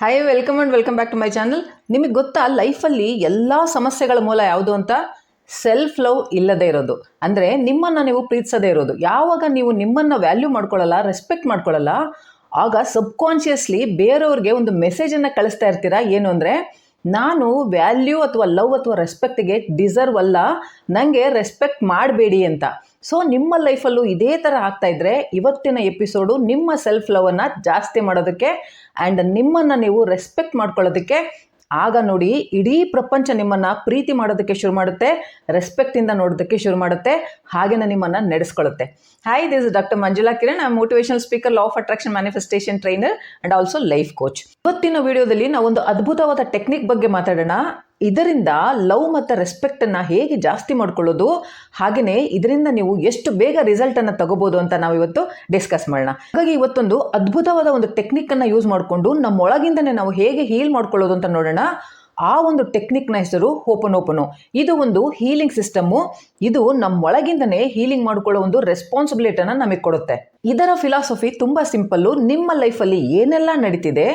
Hi welcome and welcome back to my channel ನಿಮಗೆ ಗೊತ್ತಾ ಲೈಫಲ್ಲಿ ಎಲ್ಲ ಸಮಸ್ಯೆಗಳ ಮೂಲ ಯಾವುದು ಅಂತ? ಸೆಲ್ಫ್ ಲವ್ ಇಲ್ಲದೇ ಇರೋದು. ಅಂದರೆ ನಿಮ್ಮನ್ನು ನೀವು ಪ್ರೀತಿಸದೇ ಇರೋದು. ಯಾವಾಗ ನೀವು ನಿಮ್ಮನ್ನು ವ್ಯಾಲ್ಯೂ ಮಾಡ್ಕೊಳ್ಳಲ್ಲ ರೆಸ್ಪೆಕ್ಟ್ ಮಾಡ್ಕೊಳ್ಳಲ್ಲ, ಆಗ ಸಬ್ಕಾನ್ಷಿಯಸ್ಲಿ ಬೇರೆಯವ್ರಿಗೆ ಒಂದು ಮೆಸೇಜನ್ನು ಕಳಿಸ್ತಾ ಇರ್ತೀರಾ, ಏನು ಅಂದರೆ, ನಾನು ವ್ಯಾಲ್ಯೂ ಅಥವಾ ಲವ್ ಅಥವಾ ರೆಸ್ಪೆಕ್ಟಿಗೆ ಡಿಸರ್ವ್ ಅಲ್ಲ ನನಗೆ ರೆಸ್ಪೆಕ್ಟ್ ಮಾಡಬೇಡಿ ಅಂತ. ಸೊ ನಿಮ್ಮ ಲೈಫಲ್ಲೂ ಇದೇ ಥರ ಆಗ್ತಾ ಇದ್ರೆ, ಇವತ್ತಿನ ಎಪಿಸೋಡು ನಿಮ್ಮ ಸೆಲ್ಫ್ ಲವನ್ನು ಜಾಸ್ತಿ ಮಾಡೋದಕ್ಕೆ ಆ್ಯಂಡ್ ನಿಮ್ಮನ್ನು ನೀವು ರೆಸ್ಪೆಕ್ಟ್ ಮಾಡ್ಕೊಳ್ಳೋದಕ್ಕೆ, ಆಗ ನೋಡಿ ಇಡೀ ಪ್ರಪಂಚ ನಿಮ್ಮನ್ನು ಪ್ರೀತಿ ಮಾಡೋದಕ್ಕೆ ಶುರು ಮಾಡುತ್ತೆ ರೆಸ್ಪೆಕ್ಟಿಂದ ನೋಡೋದಕ್ಕೆ ಶುರು ಮಾಡುತ್ತೆ ಹಾಗೆಯೇ ನಿಮ್ಮನ್ನು ನಡೆಸ್ಕೊಳ್ಳುತ್ತೆ. Hi this doctor Manjula Kiran I motivational speaker law of attraction manifestation trainer and also life coach ಇವತ್ತಿನ ವಿಡಿಯೋದಲ್ಲಿ ನಾವು ಒಂದು ಅದ್ಭುತವಾದ ಟೆಕ್ನಿಕ್ ಬಗ್ಗೆ ಮಾತಾಡೋಣ. ಇದರಿಂದ ಲವ್ ಮತ್ತು ರೆಸ್ಪೆಕ್ಟನ್ನು ಹೇಗೆ ಜಾಸ್ತಿ ಮಾಡ್ಕೊಳ್ಳೋದು? ಹಾಗೆಯೇ ಇದರಿಂದ ನೀವು ಎಷ್ಟು ಬೇಗ ರಿಸಲ್ಟನ್ನು ತಗೋಬೋದು ಅಂತ ನಾವು ಇವತ್ತು ಡಿಸ್ಕಸ್ ಮಾಡೋಣ. ಹಾಗಾಗಿ ಇವತ್ತೊಂದು ಅದ್ಭುತವಾದ ಒಂದು ಟೆಕ್ನಿಕ್ಕನ್ನು ಯೂಸ್ ಮಾಡಿಕೊಂಡು ನಮ್ಮೊಳಗಿಂದನೇ ನಾವು ಹೇಗೆ ಹೀಲ್ ಮಾಡ್ಕೊಳ್ಳೋದು ಅಂತ ನೋಡೋಣ. ಆ ಒಂದು ಟೆಕ್ನಿಕ್ನ ಹೆಸರು ಓಪನ್ ಓಪನು ಇದು ಒಂದು ಹೀಲಿಂಗ್ ಸಿಸ್ಟಮ್ಮು ಇದು ನಮ್ಮೊಳಗಿಂದನೇ ಹೀಲಿಂಗ್ ಮಾಡ್ಕೊಳ್ಳೋ ಒಂದು ರೆಸ್ಪಾನ್ಸಿಬಿಲಿಟಿನ ನಮಗೆ ಕೊಡುತ್ತೆ. ಇದರ ಫಿಲಾಸಫಿ ತುಂಬ ಸಿಂಪಲ್ಲು ನಿಮ್ಮ ಲೈಫಲ್ಲಿ ಏನೆಲ್ಲ ನಡೀತಿದೆ?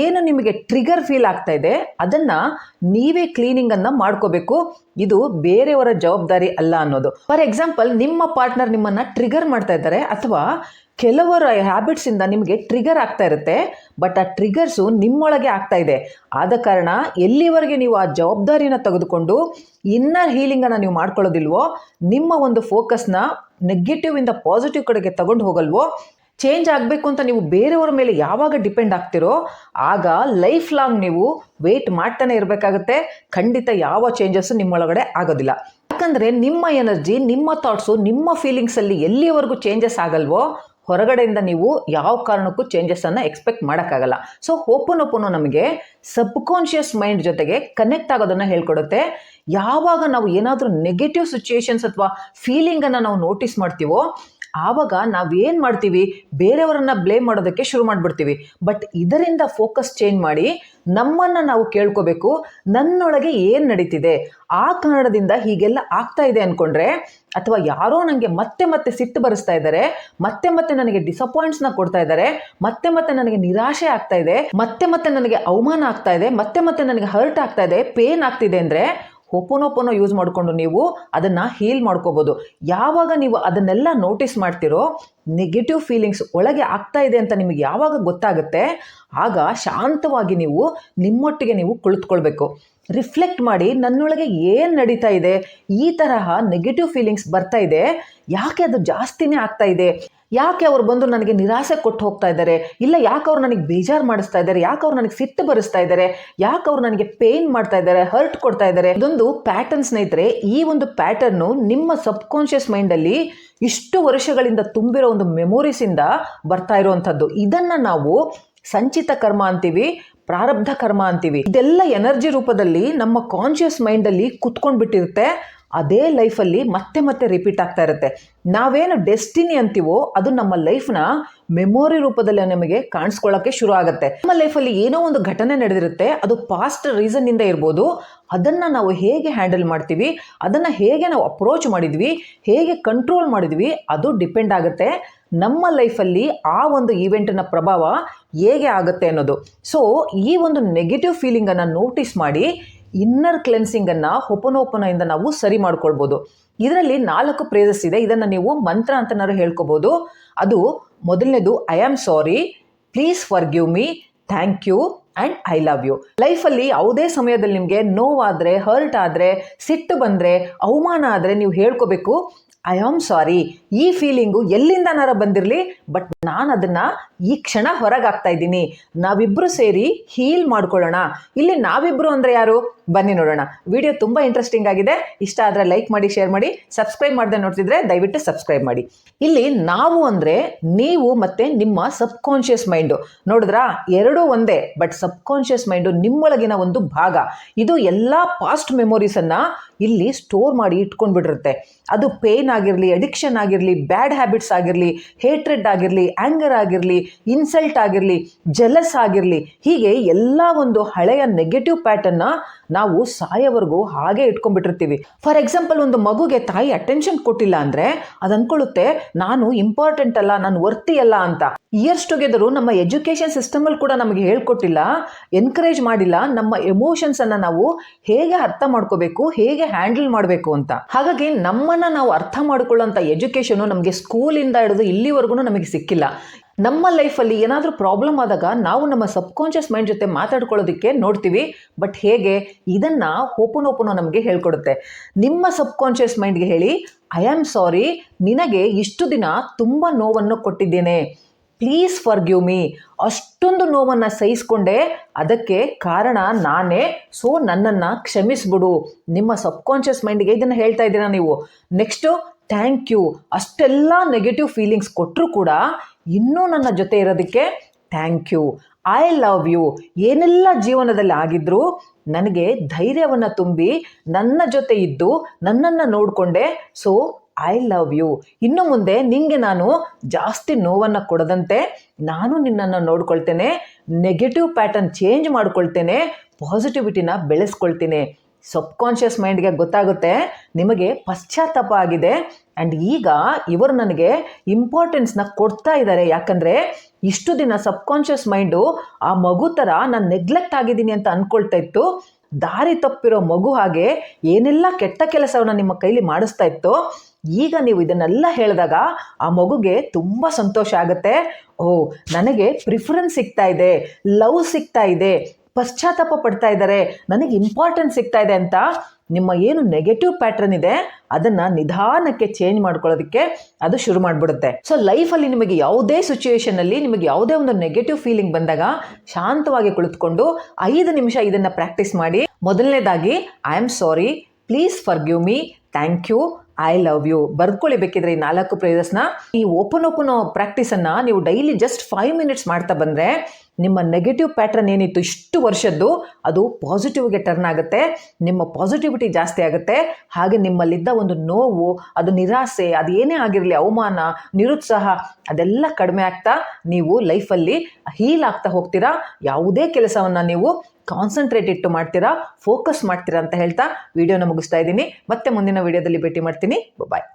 ಏನು ನಿಮಗೆ ಟ್ರಿಗರ್ ಫೀಲ್ ಆಗ್ತಾ ಇದೆ, ಅದನ್ನು ನೀವೇ ಕ್ಲೀನಿಂಗನ್ನು ಮಾಡ್ಕೋಬೇಕು. ಇದು ಬೇರೆಯವರ ಜವಾಬ್ದಾರಿ ಅಲ್ಲ ಅನ್ನೋದು. ಫಾರ್ ಎಕ್ಸಾಂಪಲ್ ನಿಮ್ಮ ಪಾರ್ಟ್ನರ್ ನಿಮ್ಮನ್ನು ಟ್ರಿಗರ್ ಮಾಡ್ತಾ ಇದ್ದಾರೆ, ಅಥವಾ ಕೆಲವರ ಹ್ಯಾಬಿಟ್ಸಿಂದ ನಿಮಗೆ ಟ್ರಿಗರ್ ಆಗ್ತಾ ಇರುತ್ತೆ ಬಟ್ ಆ ಟ್ರಿಗರ್ಸು ನಿಮ್ಮೊಳಗೆ ಆಗ್ತಾ ಇದೆ. ಆದ ಕಾರಣ ಎಲ್ಲಿವರೆಗೆ ನೀವು ಆ ಜವಾಬ್ದಾರಿನ ತೆಗೆದುಕೊಂಡು ಇನ್ನರ್ ಹೀಲಿಂಗನ್ನು ನೀವು ಮಾಡ್ಕೊಳ್ಳೋದಿಲ್ವೋ, ನಿಮ್ಮ ಒಂದು ಫೋಕಸ್ನ ನೆಗೆಟಿವ್ ಇಂದ ಪಾಸಿಟಿವ್ ಕಡೆಗೆ ತಗೊಂಡು ಹೋಗಲ್ವೋ ಚೇಂಜ್ ಆಗಬೇಕು ಅಂತ ನೀವು ಬೇರೆಯವರ ಮೇಲೆ ಯಾವಾಗ ಡಿಪೆಂಡ್ ಆಗ್ತಿರೋ, ಆಗ ಲೈಫ್ ಲಾಂಗ್ ನೀವು ವೆಯ್ಟ್ ಮಾಡ್ತಾನೆ ಇರಬೇಕಾಗುತ್ತೆ. ಖಂಡಿತ ಯಾವ ಚೇಂಜಸ್ಸು ನಿಮ್ಮೊಳಗಡೆ ಆಗೋದಿಲ್ಲ. ಯಾಕಂದರೆ ನಿಮ್ಮ ಎನರ್ಜಿ ನಿಮ್ಮ ಥಾಟ್ಸು ನಿಮ್ಮ ಫೀಲಿಂಗ್ಸಲ್ಲಿ ಎಲ್ಲಿವರೆಗೂ ಚೇಂಜಸ್ ಆಗಲ್ವೋ, ಹೊರಗಡೆಯಿಂದ ನೀವು ಯಾವ ಕಾರಣಕ್ಕೂ ಚೇಂಜಸನ್ನು ಎಕ್ಸ್ಪೆಕ್ಟ್ ಮಾಡೋಕ್ಕಾಗಲ್ಲ. ಸೊ ಓಪನ್ ಓಪನು ನಮಗೆ ಸಬ್ಕಾನ್ಷಿಯಸ್ ಮೈಂಡ್ ಜೊತೆಗೆ ಕನೆಕ್ಟ್ ಆಗೋದನ್ನು ಹೇಳ್ಕೊಡುತ್ತೆ. ಯಾವಾಗ ನಾವು ಏನಾದರೂ ನೆಗೆಟಿವ್ ಸಿಚುಯೇಷನ್ಸ್ ಅಥವಾ ಫೀಲಿಂಗನ್ನು ನಾವು ನೋಟಿಸ್ ಮಾಡ್ತೀವೋ ಆವಾಗ ನಾವೇನು ಮಾಡ್ತೀವಿ? ಬೇರೆಯವರನ್ನ ಬ್ಲೇಮ್ ಮಾಡೋದಕ್ಕೆ ಶುರು ಮಾಡಿಬಿಡ್ತೀವಿ. ಬಟ್ ಇದರಿಂದ ಫೋಕಸ್ ಚೇಂಜ್ ಮಾಡಿ ನಮ್ಮನ್ನು ನಾವು ಕೇಳ್ಕೋಬೇಕು, ನನ್ನೊಳಗೆ ಏನು ನಡೀತಿದೆ? ಆ ಕಾರಣದಿಂದ ಹೀಗೆಲ್ಲ ಆಗ್ತಾ ಇದೆ ಅಂದ್ಕೊಂಡ್ರೆ ಅಥವಾ ಯಾರೋ ನನಗೆ ಮತ್ತೆ ಮತ್ತೆ ಸಿಟ್ಟು ಬರೆಸ್ತಾ ಇದ್ದಾರೆ, ಮತ್ತೆ ಮತ್ತೆ ನನಗೆ ಡಿಸಪಾಯಿಂಟ್ಸ್ನ ಕೊಡ್ತಾ ಇದ್ದಾರೆ, ಮತ್ತೆ ಮತ್ತೆ ನನಗೆ ನಿರಾಶೆ ಆಗ್ತಾ ಇದೆ, ಮತ್ತೆ ಮತ್ತೆ ನನಗೆ ಅವಮಾನ ಆಗ್ತಾ ಇದೆ, ಮತ್ತೆ ಮತ್ತೆ ನನಗೆ ಹರ್ಟ್ ಆಗ್ತಾ ಇದೆ ಪೇನ್ ಆಗ್ತಿದೆ ಅಂದರೆ ಓಪೋನೋಪೋನೋ ಯೂಸ್ ಮಾಡಿಕೊಂಡು ನೀವು ಅದನ್ನು ಹೀಲ್ ಮಾಡ್ಕೋಬೋದು. ಯಾವಾಗ ನೀವು ಅದನ್ನೆಲ್ಲ ನೋಟಿಸ್ ಮಾಡ್ತಿರೋ ನೆಗೆಟಿವ್ ಫೀಲಿಂಗ್ಸ್ ಒಳಗೆ ಆಗ್ತಾ ಇದೆ ಅಂತ ನಿಮಗೆ ಯಾವಾಗ ಗೊತ್ತಾಗುತ್ತೆ, ಆಗ ಶಾಂತವಾಗಿ ನೀವು ನಿಮ್ಮೊಟ್ಟಿಗೆ ನೀವು ಕುಳಿತುಕೊಳ್ಬೇಕು. ರಿಫ್ಲೆಕ್ಟ್ ಮಾಡಿ ನನ್ನೊಳಗೆ ಏನು ನಡೀತಾ ಇದೆ, ಈ ತರಹ ನೆಗೆಟಿವ್ ಫೀಲಿಂಗ್ಸ್ ಬರ್ತಾ ಇದೆ, ಯಾಕೆ ಅದು ಜಾಸ್ತಿನೇ ಆಗ್ತಾ ಇದೆ ಯಾಕೆ ಅವ್ರು ಬಂದು ನನಗೆ ನಿರಾಸೆ ಕೊಟ್ಟು ಹೋಗ್ತಾ ಇದ್ದಾರೆ? ಇಲ್ಲ, ಯಾಕೆ ಅವ್ರು ನನಗೆ ಬೇಜಾರು ಮಾಡಿಸ್ತಾ ಇದ್ದಾರೆ? ಯಾಕೆ ಅವ್ರು ನನಗೆ ಸಿಟ್ಟು ಬರೆಸ್ತಾ ಇದ್ದಾರೆ? ಯಾಕೆ ಅವ್ರು ನನಗೆ ಪೇನ್ ಮಾಡ್ತಾ ಇದ್ದಾರೆ ಹರ್ಟ್ ಕೊಡ್ತಾ ಇದ್ದಾರೆ? ಇದೊಂದು ಪ್ಯಾಟರ್ನ್ ಸ್ನೇಹಿತರೆ, ಈ ಒಂದು ಪ್ಯಾಟರ್ನು ನಿಮ್ಮ ಸಬ್ಕಾನ್ಷಿಯಸ್ ಮೈಂಡಲ್ಲಿ ಇಷ್ಟು ವರ್ಷಗಳಿಂದ ತುಂಬಿರೋ ಒಂದು ಮೆಮೊರೀಸಿಂದ ಬರ್ತಾ ಇರುವಂಥದ್ದು. ಇದನ್ನು ನಾವು ಸಂಚಿತ ಕರ್ಮ ಅಂತೀವಿ, ಪ್ರಾರಬ್ಧ ಕರ್ಮ ಅಂತೀವಿ. ಇದೆಲ್ಲ ಎನರ್ಜಿ ರೂಪದಲ್ಲಿ ನಮ್ಮ ಕಾನ್ಷಿಯಸ್ ಮೈಂಡಲ್ಲಿ ಕುತ್ಕೊಂಡ್ಬಿಟ್ಟಿರುತ್ತೆ. ಅದೇ ಲೈಫಲ್ಲಿ ಮತ್ತೆ ಮತ್ತೆ ರಿಪೀಟ್ ಆಗ್ತಾ ಇರುತ್ತೆ. ನಾವೇನು ಡೆಸ್ಟಿನಿ ಅಂತೀವೋ ಅದು ನಮ್ಮ ಲೈಫ್ನ ಮೆಮೊರಿ ರೂಪದಲ್ಲಿ ನಮಗೆ ಕಾಣಿಸ್ಕೊಳ್ಳೋಕ್ಕೆ ಶುರು ಆಗುತ್ತೆ. ನಮ್ಮ ಲೈಫಲ್ಲಿ ಏನೋ ಒಂದು ಘಟನೆ ನಡೆದಿರುತ್ತೆ, ಅದು ಪಾಸ್ಟ್ ರೀಸನ್ನಿಂದ ಇರ್ಬೋದು. ಅದನ್ನು ನಾವು ಹೇಗೆ ಹ್ಯಾಂಡಲ್ ಮಾಡ್ತೀವಿ, ಅದನ್ನು ಹೇಗೆ ನಾವು ಅಪ್ರೋಚ್ ಮಾಡಿದ್ವಿ, ಹೇಗೆ ಕಂಟ್ರೋಲ್ ಮಾಡಿದ್ವಿ, ಅದು ಡಿಪೆಂಡ್ ಆಗುತ್ತೆ. ನಮ್ಮ ಲೈಫಲ್ಲಿ ಆ ಒಂದು ಈವೆಂಟಿನ ಪ್ರಭಾವ ಹೇಗೆ ಆಗುತ್ತೆ ಅನ್ನೋದು. ಸೊ ಈ ಒಂದು ನೆಗೆಟಿವ್ ಫೀಲಿಂಗನ್ನು ನೋಟಿಸ್ ಮಾಡಿ ಇನ್ನರ್ ಕ್ಲೆನ್ಸಿಂಗನ್ನು ಹೊಪನೋಪನದಿಂದ ನಾವು ಸರಿ ಮಾಡ್ಕೊಳ್ಬೋದು. ಇದರಲ್ಲಿ ನಾಲ್ಕು ಪ್ರೇಸಸ್ ಇದೆ. ಇದನ್ನು ನೀವು ಮಂತ್ರ ಅಂತನಾದ್ರು ಹೇಳ್ಕೊಬೋದು. ಅದು ಮೊದಲನೇದು I am sorry please forgive me thank you and I love you ಲೈಫಲ್ಲಿ ಯಾವುದೇ ಸಮಯದಲ್ಲಿ ನಿಮಗೆ ನೋವಾದರೆ ಹರ್ಟ್ ಆದರೆ, ಸಿಟ್ಟು ಬಂದರೆ, ಅವಮಾನ ಆದರೆ ನೀವು ಹೇಳ್ಕೋಬೇಕು ಐ ಆಮ್ ಸಾರಿ ಈ ಫೀಲಿಂಗು ಎಲ್ಲಿಂದನಾರ ಬಂದಿರಲಿ? ಬಟ್ ನಾನು ಅದನ್ನು ಈ ಕ್ಷಣ ಹೊರಗಾಗ್ತಾ ಇದ್ದೀನಿ. ನಾವಿಬ್ಬರು ಸೇರಿ ಹೀಲ್ ಮಾಡ್ಕೊಳ್ಳೋಣ. ಇಲ್ಲಿ ನಾವಿಬ್ಬರು ಅಂದರೆ ಯಾರು? ಬನ್ನಿ ನೋಡೋಣ. ವಿಡಿಯೋ ತುಂಬ ಇಂಟ್ರೆಸ್ಟಿಂಗ್ ಆಗಿದೆ. ಇಷ್ಟ ಆದರೆ ಲೈಕ್ ಮಾಡಿ ಶೇರ್ ಮಾಡಿ ಸಬ್ಸ್ಕ್ರೈಬ್ ಮಾಡದೆ ನೋಡ್ತಿದ್ರೆ ದಯವಿಟ್ಟು ಸಬ್ಸ್ಕ್ರೈಬ್ ಮಾಡಿ. ಇಲ್ಲಿ ನಾವು ಅಂದರೆ ನೀವು ಮತ್ತು ನಿಮ್ಮ ಸಬ್ಕಾನ್ಷಿಯಸ್ ಮೈಂಡು ನೋಡಿದ್ರಾ? ಎರಡೂ ಒಂದೇ ಬಟ್ ಸಬ್ಕಾನ್ಷಿಯಸ್ ಮೈಂಡು ನಿಮ್ಮೊಳಗಿನ ಒಂದು ಭಾಗ. ಇದು ಎಲ್ಲ ಪಾಸ್ಟ್ ಮೆಮೊರೀಸನ್ನು ಇಲ್ಲಿ ಸ್ಟೋರ್ ಮಾಡಿ ಇಟ್ಕೊಂಡ್ಬಿಟ್ಟಿರುತ್ತೆ. ಅದು ಪೇನ್ ಆಗಿರಲಿ ಅಡಿಕ್ಷನ್ ಆಗಿರಲಿ ಬ್ಯಾಡ್ ಹ್ಯಾಬಿಟ್ಸ್ ಆಗಿರಲಿ ಹೇಟ್ರೆಡ್ ಆಗಿರಲಿ ಆ್ಯಂಗರ್ ಆಗಿರಲಿ ಇನ್ಸಲ್ಟ್ ಆಗಿರಲಿ ಜೆಲಸ್ ಆಗಿರಲಿ, ಹೀಗೆ ಎಲ್ಲ ಒಂದು ಹಳೆಯ ನೆಗೆಟಿವ್ ಪ್ಯಾಟರ್ನ್ನ ನಾವು ಸಾಯೋವರೆಗೂ ಹಾಗೆ ಇಟ್ಕೊಂಡ್ಬಿಟ್ಟಿರ್ತೀವಿ. ಫಾರ್ ಎಕ್ಸಾಂಪಲ್ ಒಂದು ಮಗುಗೆ ತಾಯಿ ಅಟೆನ್ಷನ್ ಕೊಟ್ಟಿಲ್ಲ ಅಂದರೆ ಅದನ್ಕೊಳ್ಳುತ್ತೆ ನಾನು ಇಂಪಾರ್ಟೆಂಟ್ ಅಲ್ಲ, ನಾನು ವರ್ತಿ ಅಲ್ಲ ಅಂತ. ಇಯರ್ಸ್ ಟುಗೆದರು ನಮ್ಮ ಎಜುಕೇಷನ್ ಸಿಸ್ಟಮಲ್ಲಿ ಕೂಡ ನಮಗೆ ಹೇಳ್ಕೊಟ್ಟಿಲ್ಲ ಎನ್ಕರೇಜ್ ಮಾಡಿಲ್ಲ, ನಮ್ಮ ಎಮೋಷನ್ಸನ್ನು ನಾವು ಹೇಗೆ ಅರ್ಥ ಮಾಡ್ಕೋಬೇಕು, ಹೇಗೆ ಹ್ಯಾಂಡಲ್ ಮಾಡಬೇಕು ಅಂತ. ಹಾಗಾಗಿ ನಮ್ಮನ್ನು ನಾವು ಅರ್ಥ ಮಾಡ್ಕೊಳ್ಳೋಂಥ ಎಜುಕೇಷನು ನಮಗೆ ಸ್ಕೂಲಿಂದ ಹಿಡಿದು ಇಲ್ಲಿವರೆಗೂ ನಮಗೆ ಸಿಕ್ಕಿಲ್ಲ. ನಮ್ಮ ಲೈಫಲ್ಲಿ ಏನಾದರೂ ಪ್ರಾಬ್ಲಮ್ ಆದಾಗ ನಾವು ನಮ್ಮ ಸಬ್ಕಾನ್ಷಿಯಸ್ ಮೈಂಡ್ ಜೊತೆ ಮಾತಾಡ್ಕೊಳ್ಳೋದಕ್ಕೆ ನೋಡ್ತೀವಿ. ಬಟ್ ಹೇಗೆ? ಇದನ್ನು ಓಪನ್ ಓಪನ್ ನಮಗೆ ಹೇಳ್ಕೊಡುತ್ತೆ. ನಿಮ್ಮ ಸಬ್ಕಾನ್ಷಿಯಸ್ ಮೈಂಡ್ಗೆ ಹೇಳಿ ಐ ಆಮ್ ಸಾರಿ ನಿನಗೆ ಇಷ್ಟು ದಿನ ತುಂಬ ನೋವನ್ನು ಕೊಟ್ಟಿದ್ದೇನೆ. ಪ್ಲೀಸ್ ಫಾರ್ ಗಿವ್ ಮೀ ಅಷ್ಟೊಂದು ನೋವನ್ನು ಸಹಿಸ್ಕೊಂಡೆ. ಅದಕ್ಕೆ ಕಾರಣ ನಾನೇ. ಸೊ ನನ್ನನ್ನು ಕ್ಷಮಿಸ್ಬಿಡು. ನಿಮ್ಮ ಸಬ್ಕಾನ್ಷಿಯಸ್ ಮೈಂಡ್ಗೆ ಇದನ್ನು ಹೇಳ್ತಾ ಇದ್ದೀರಾ ನೀವು. ನೆಕ್ಸ್ಟು ಥ್ಯಾಂಕ್ ಯು ಅಷ್ಟೆಲ್ಲ ನೆಗೆಟಿವ್ ಫೀಲಿಂಗ್ಸ್ ಕೊಟ್ಟರು ಕೂಡ ಇನ್ನೂ ನನ್ನ ಜೊತೆ ಇರೋದಕ್ಕೆ thank you I love you ಏನೆಲ್ಲ ಜೀವನದಲ್ಲಿ ಆಗಿದ್ರೂ ನನಗೆ ಧೈರ್ಯವನ್ನು ತುಂಬಿ ನನ್ನ ಜೊತೆ ಇದ್ದು ನನ್ನನ್ನು ನೋಡಿಕೊಂಡೆ. ಸೊ ಐ ಲವ್ ಯು ಇನ್ನು ಮುಂದೆ ನಿಂಗೆ ನಾನು ಜಾಸ್ತಿ ನೋವನ್ನು ಕೊಡದಂತೆ ನಾನು ನಿನ್ನನ್ನು ನೋಡ್ಕೊಳ್ತೇನೆ. ನೆಗೆಟಿವ್ ಪ್ಯಾಟರ್ನ್ ಚೇಂಜ್ ಮಾಡ್ಕೊಳ್ತೇನೆ. ಪಾಸಿಟಿವಿಟಿನ ಬೆಳೆಸ್ಕೊಳ್ತೀನಿ. ಸಬ್ಕಾನ್ಷಿಯಸ್ ಮೈಂಡ್ಗೆ ಗೊತ್ತಾಗುತ್ತೆ, ನಿಮಗೆ ಪಶ್ಚಾತ್ತಾಪ ಆಗಿದೆ. ಆ್ಯಂಡ್ ಈಗ ಇವರು ನನಗೆ ಇಂಪಾರ್ಟೆನ್ಸ್ನ ಕೊಡ್ತಾ ಇದ್ದಾರೆ. ಯಾಕಂದರೆ ಇಷ್ಟು ದಿನ ಸಬ್ಕಾನ್ಷಿಯಸ್ ಮೈಂಡು ಆ ಮಗು ಥರ ನಾನು ನೆಗ್ಲೆಕ್ಟ್ ಆಗಿದ್ದೀನಿ ಅಂತ ಅಂದ್ಕೊಳ್ತಾ ಇತ್ತು. ದಾರಿ ತಪ್ಪಿರೋ ಮಗು ಹಾಗೆ ಏನೆಲ್ಲ ಕೆಟ್ಟ ಕೆಲಸವನ್ನು ನಿಮ್ಮ ಕೈಲಿ ಮಾಡಿಸ್ತಾ ಇತ್ತು, ಈಗ ನೀವು ಇದನ್ನೆಲ್ಲ ಹೇಳಿದಾಗ ಆ ಮಗುಗೆ ತುಂಬ ಸಂತೋಷ ಆಗುತ್ತೆ. ಓ ನನಗೆ ಪ್ರಿಫರೆನ್ಸ್ ಸಿಗ್ತಾ ಇದೆ ಲವ್ ಸಿಗ್ತಾ ಇದೆ ಪಶ್ಚಾತ್ತಾಪ ಪಡ್ತಾ ಇದ್ದಾರೆ. ನನಗೆ ಇಂಪಾರ್ಟೆನ್ಸ್ ಸಿಗ್ತಾ ಇದೆ ಅಂತ ನಿಮ್ಮ ಏನು ನೆಗೆಟಿವ್ ಪ್ಯಾಟರ್ನ್ ಇದೆ, ಅದನ್ನು ನಿಧಾನಕ್ಕೆ ಚೇಂಜ್ ಮಾಡ್ಕೊಳ್ಳೋದಕ್ಕೆ ಅದು ಶುರು ಮಾಡಿಬಿಡುತ್ತೆ. ಸೊ ಲೈಫಲ್ಲಿ ನಿಮಗೆ ಯಾವುದೇ ಸಿಚುವೇಷನಲ್ಲಿ ನಿಮಗೆ ಯಾವುದೇ ಒಂದು ನೆಗೆಟಿವ್ ಫೀಲಿಂಗ್ ಬಂದಾಗ ಶಾಂತವಾಗಿ ಕುಳಿತುಕೊಂಡು ಐದು ನಿಮಿಷ ಇದನ್ನು ಪ್ರಾಕ್ಟೀಸ್ ಮಾಡಿ. ಮೊದಲನೇದಾಗಿ I am sorry please forgive me thank you I love you ಬರ್ಕೊಳ್ಳಿ ಬೇಕಿದ್ರೆ ಈ ನಾಲ್ಕು ಪ್ರೇಯರ್ಸ್ನ ಈ ಓಪನ್ ಓಪನ್ ಪ್ರಾಕ್ಟೀಸನ್ನು ನೀವು ಡೈಲಿ ಜಸ್ಟ್ ಫೈವ್ ಮಿನಿಟ್ಸ್ ಮಾಡ್ತಾ ಬಂದರೆ ನಿಮ್ಮ ನೆಗೆಟಿವ್ ಪ್ಯಾಟ್ರನ್ ಏನಿತ್ತು ಇಷ್ಟು ವರ್ಷದ್ದು, ಅದು ಪಾಸಿಟಿವ್ಗೆ ಟರ್ನ್ ಆಗುತ್ತೆ, ನಿಮ್ಮ ಪಾಸಿಟಿವಿಟಿ ಜಾಸ್ತಿ ಆಗುತ್ತೆ, ಹಾಗೆ ನಿಮ್ಮಲ್ಲಿದ್ದ ಒಂದು ನೋವು, ಅದು ನಿರಾಸೆ, ಅದು ಏನೇ ಆಗಿರಲಿ, ಅವಮಾನ, ನಿರುತ್ಸಾಹ, ಅದೆಲ್ಲ ಕಡಿಮೆ ಆಗ್ತಾ ನೀವು ಲೈಫಲ್ಲಿ ಹೀಲ್ ಆಗ್ತಾ ಹೋಗ್ತೀರಾ, ಯಾವುದೇ ಕೆಲಸವನ್ನು ನೀವು ಕಾನ್ಸಂಟ್ರೇಟ್ ಇಟ್ಟು ಮಾಡ್ತೀರಾ ಫೋಕಸ್ ಮಾಡ್ತೀರಾ ಅಂತ ಹೇಳ್ತಾ ವಿಡಿಯೋನ ಮುಗಿಸ್ತಾ ಇದ್ದೀನಿ. ಮತ್ತೆ ಮುಂದಿನ ವಿಡಿಯೋದಲ್ಲಿ ಭೇಟಿ ಮಾಡ್ತೀನಿ. ಬಾಯ್